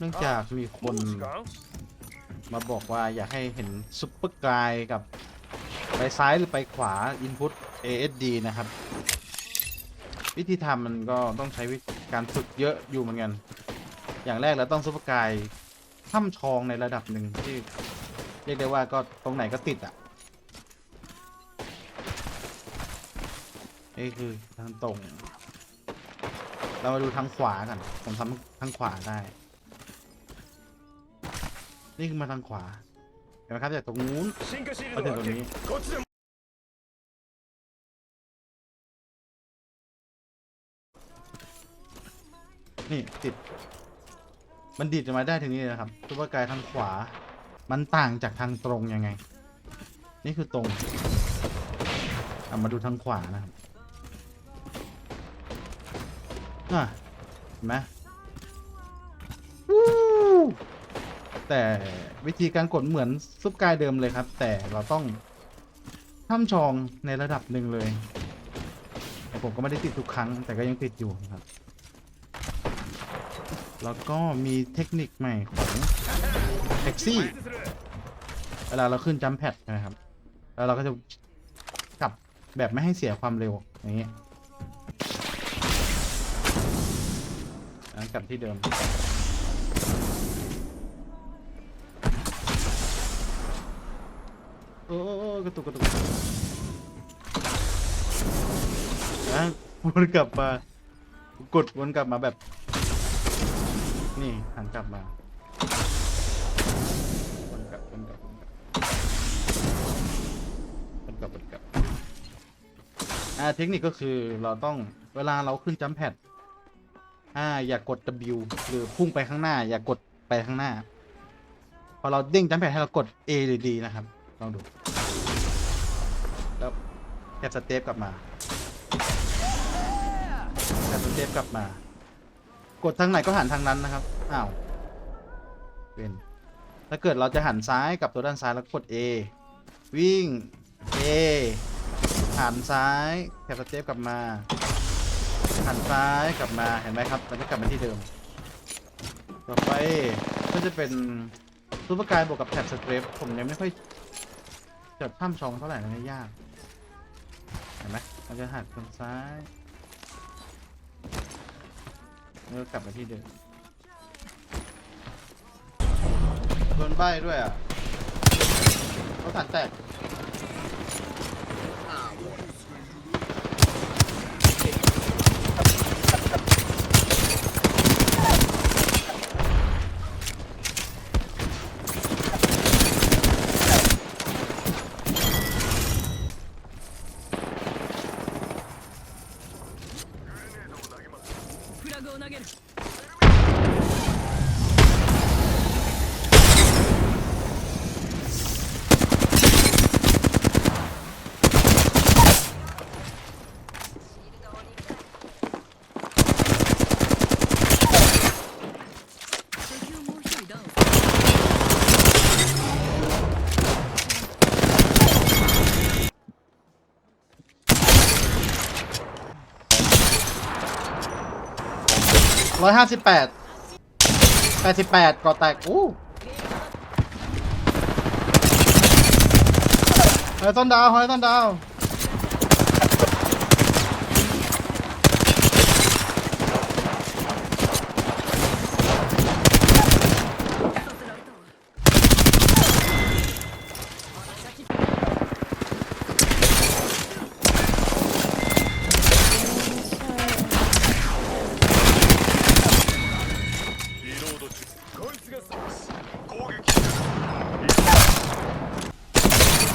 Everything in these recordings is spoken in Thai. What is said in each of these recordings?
เนื่องจากมีคนมาบอกว่าอยากให้เห็นซุปเปอร์กายกับไปซ้ายหรือไปขวาอินพุต ASD นะครับ วิธีทำมันก็ต้องใช้การฝึกเยอะอยู่เหมือนกัน อย่างแรกเราต้องซุปเปอร์กายถ้ำชองในระดับหนึ่งที่เรียกได้ว่าก็ตรงไหนก็ติดอะนี่คือทางตรง เรามาดูทางขวากันผมทำทางขวาได้ นี่คือมาทางขวา เห็นไหมครับจากตรงนู้นมาถึงตรงนี้นี่ติด มันดีดมาได้ถึงนี่นะครับซุปเปอร์กายทางขวา มันต่างจากทางตรงยังไง นี่คือตรงอามาดูทางขวานะครับอะเห็นไหม แต่วิธีการกดเหมือนซุปกายเดิมเลยครับ แต่เราต้องท่ำชองในระดับหนึ่งเลยแต่ผมก็ไม่ได้ติดทุกครั้ง แต่ก็ยังติดอยู่ครับ แล้วก็มีเทคนิคใหม่ของแท็กซี่ เวลาเราขึ้นจัมแพดนะครับ แล้วเราก็จะกลับแบบไม่ให้เสียความเร็วอย่างนี้แล้วกลับที่เดิม โอ้โอ้โอ้กระตุกกระตุกนะวนกลับมากดวนกลับมาแบบ นี่หันกลับมาวนกลับวนกลับวนกลับวนกลับวนกลับอ่าเทคนิคก็คือเราต้องเวลาเราขึ้นจัมแพดอ่าอย่ากด W หรือพุ่งไปข้างหน้า อย่ากดไปข้างหน้า พอเราเด้งจัมแพดให้เรากด A หรือ D นะครับ ลองดู แล้วแคปสเตปกลับมาแคปสเตปกลับมา กดทางไหนก็หันทางนั้นนะครับ อ้าว เป็นถ้าเกิดเราจะหันซ้ายกับตัวด้านซ้ายแล้วกด A วิ่ง A หันซ้ายแคปสเตปกลับมา หันซ้ายกลับมา เห็นไหมครับ มันจะกลับมาที่เดิม ต่อไปก็จะเป็นซูเปอร์กายบวกกับแท็บสเตปผมยังไม่ค่อย จะถ้ำช่องเท่าไหร่นะยาก เห็นไหมเราจะหักทางซ้ายแล้วก็กลับมาที่เดิมโดนใบด้วยอะเขาถันแตก ร้อยห้าสิบแปดแปดสิบแปดก่อแตกอู้เฮ้ยต้นดาวเฮ้ยต้นดาว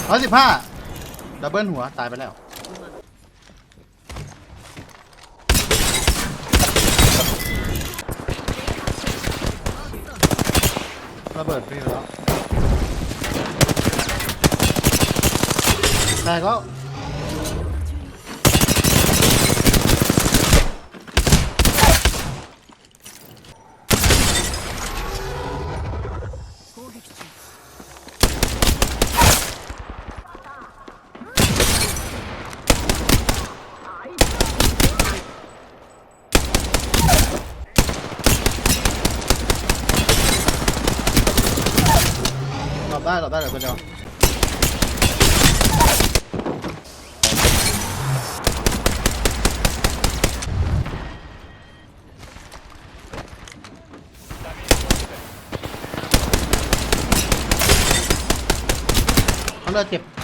ร้อยสิบห้าดับเบิลหัว ตายไปแล้ว ระเบิดฟรีแล้วแตกแล้ว ได้หลบได้เลือตัวเดียวเขาเลือดเจ็บ